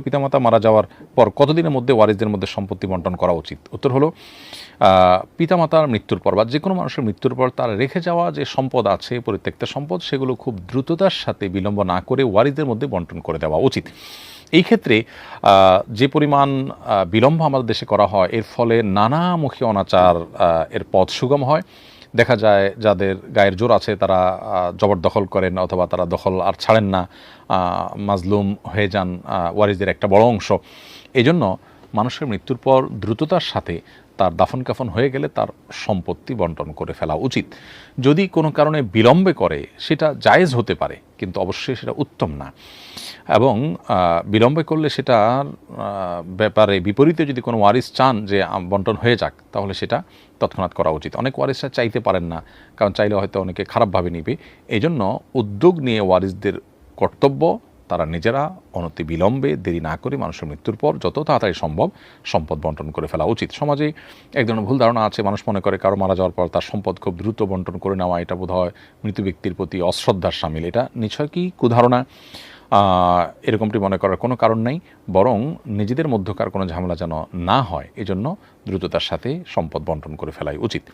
পিতামাতা মারা যাওয়ার পর কতদিনের মধ্যে ওয়ারিসদের মধ্যে সম্পত্তি বন্টন করা উচিত? উত্তর হলো পিতামাতার মৃত্যুর পর বা যে কোনো মানুষের মৃত্যুর পর তার রেখে যাওয়া যে সম্পদ আছে, পরিত্যক্ত সম্পদ, সেগুলো খুব দ্রুততার সাথে বিলম্ব না করে ওয়ারিসদের মধ্যে বন্টন করে দেওয়া উচিত। এই ক্ষেত্রে যে পরিমাণ বিলম্ব আমাদের দেশে করা হয়, এর ফলে নানামুখী অনাচার এর পথ সুগম হয়। দেখা যায় যাদের গায়ের জোর আছে, তারা জবরদখল করেন অথবা তারা দখল আর ছাড়েন না। মাজলুম হয়ে যান ওয়ারিসদের একটা বড় অংশ। এই জন্য মানুষের মৃত্যুর পর দ্রুততার সাথে তার দাফন কাফন হয়ে গেলে তার সম্পত্তি বন্টন করে ফেলা উচিত। যদি কোনো কারণে বিলম্বে করে সেটা জায়েজ হতে পারে কিন্তু অবশ্যই সেটা উত্তম না। এবং বিলম্বে করলে আহ, ব্যাপারে বিপরীতে যদি কোনো ওয়ারিস চান যে বন্টন হয়ে যাক তাহলে সেটা তৎক্ষণাৎ করা উচিত। অনেক ওয়ারিসরা চাইতে পারেন না কারণ চাইলে হয়তো অনেকে খারাপভাবে নিবে। এই জন্য উদ্যোগ নিয়ে ওয়ারিসদের কর্তব্য তারা নিজেরা অনতি বিলম্বে দেরি না করে মানুষের মৃত্যুর পর যত তাড়াতাড়ি সম্ভব সম্পদ বন্টন করে ফেলা উচিত। সমাজে এক ধরনের ভুল ধারণা আছে, মানুষ মনে করে কারও মারা যাওয়ার পর তার সম্পদ খুব দ্রুত বন্টন করে নেওয়া, এটা বোধ হয় মৃত ব্যক্তির প্রতি অশ্রদ্ধার সামিল, এটা কি কুধারণা? এরকমটি মনে করার কোনো কারণ নেই, বরং নিজেদের মধ্যকার কোনো ঝামেলা যেন না হয়, এজন্য দ্রুততার সাথে সম্পদ বন্টন করে ফেলাই উচিত।